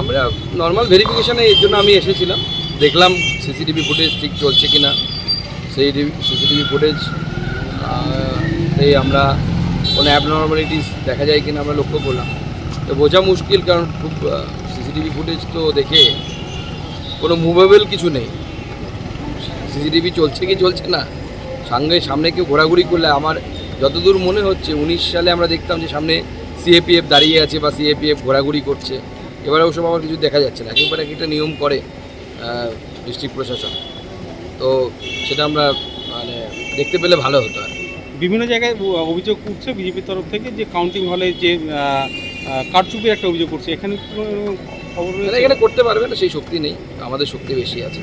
আমরা নর্মাল ভেরিফিকেশানে এর জন্য আমি এসেছিলাম। দেখলাম সিসিটিভি ফুটেজ ঠিক চলছে কি না সেই সিসিটিভি ফুটেজ আমরা কোনো অ্যাবনর্মালিটিস দেখা যায় কিনা আমরা লক্ষ্য করলাম। তো বোঝা মুশকিল কারণ খুব সিসিটিভি ফুটেজ তো দেখে কোনো মুভেবল কিছু নেই। সিসিটিভি চলছে কি চলছে না? সঙ্গে সামনে কেউ ঘোরাঘুরি করলে আমার যতদূর মনে হচ্ছে, উনিশ সালে আমরা দেখতাম যে সামনে সিএপিএফ দাঁড়িয়ে আছে বা সিএপিএফ ঘোরাঘুরি করছে। এবারে ওসব আমার কিছু দেখা যাচ্ছে না। একেবারে একটা নিয়ম করে ডিস্ট্রিক্ট প্রশাসন। তো সেটা আমরা মানে দেখতে পেলে ভালো হতো আর বিভিন্ন জায়গায় অভিযোগ উঠছে বিজেপির তরফ থেকে যে কাউন্টিং হলে যে কারচুপির একটা অভিযোগ করছে। এখানে খবর তাহলে এখানে করতে পারবে না সেই শক্তি নেই। আমাদের শক্তি বেশি আছে।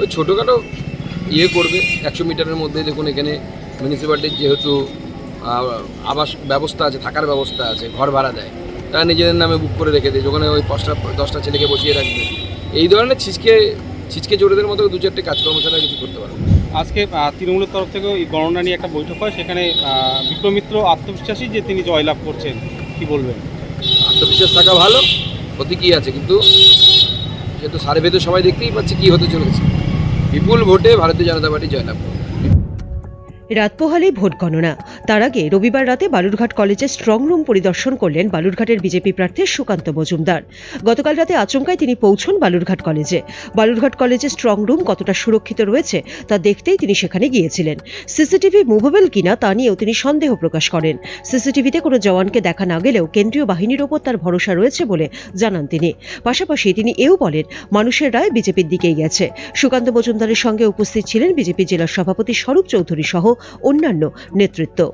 ওই ছোটোখাটো ইয়ে করবে একশো মিটারের মধ্যে দেখুন এখানে মিউনিসিপ্যালিটির যেহেতু আবাস ব্যবস্থা আছে থাকার ব্যবস্থা আছে ঘর ভাড়া দেয়। তারা নিজেদের নামে বুক করে রেখে দেয় ওখানে ওই পাঁচটা দশটা ছেলেকে বসিয়ে রাখবে। এই ধরনের ছিচকে ছিচকে জোরেদের মতো দু চারটে কাজকর্ম ছাড়া কিছু করতে পারবে আজকে তৃণমূলের তরফ থেকে এই গণনা নিয়ে একটা বৈঠক হয়। সেখানে বিক্রমিত্র আত্মবিশ্বাসী যে তিনি জয়লাভ করছেন কি বলবেন? আত্মবিশ্বাস থাকা ভালো ক্ষতি কী আছে? কিন্তু সে তো সার্ভে তো সবাই দেখতেই পাচ্ছে কী হতে চলেছে। বিপুল ভোটে ভারতীয় জনতা পার্টি জয়লাভ করবে। রাত পোহালেই ভোট গণনা। তার আগে রবিবার রাতে বালুরঘাট কলেজে স্ট্রং রুম পরিদর্শন করলেন বালুরঘাটের বিজেপি প্রার্থী সুকান্ত মজুমদার। গতকাল রাতে আচমকায় তিনি পৌঁছন বালুরঘাট কলেজে। বালুরঘাট কলেজে স্ট্রং রুম কতটা সুরক্ষিত রয়েছে তা দেখতেই তিনি সেখানে গিয়েছিলেন। সিসিটিভি মুভেবল কিনা তা নিয়েও তিনি সন্দেহ প্রকাশ করেন। সিসিটিভিতে কোনো জওয়ানকে দেখা না গেলেও কেন্দ্রীয় বাহিনীর ওপর তার ভরসা রয়েছে বলে জানান তিনি। পাশাপাশি তিনি এও বলেন, মানুষের রায় বিজেপির দিকেই গেছে। সুকান্ত মজুমদারের সঙ্গে উপস্থিত ছিলেন বিজেপি জেলা সভাপতি স্বরূপ চৌধুরী সহ অন্যান্য নেতৃত্ব।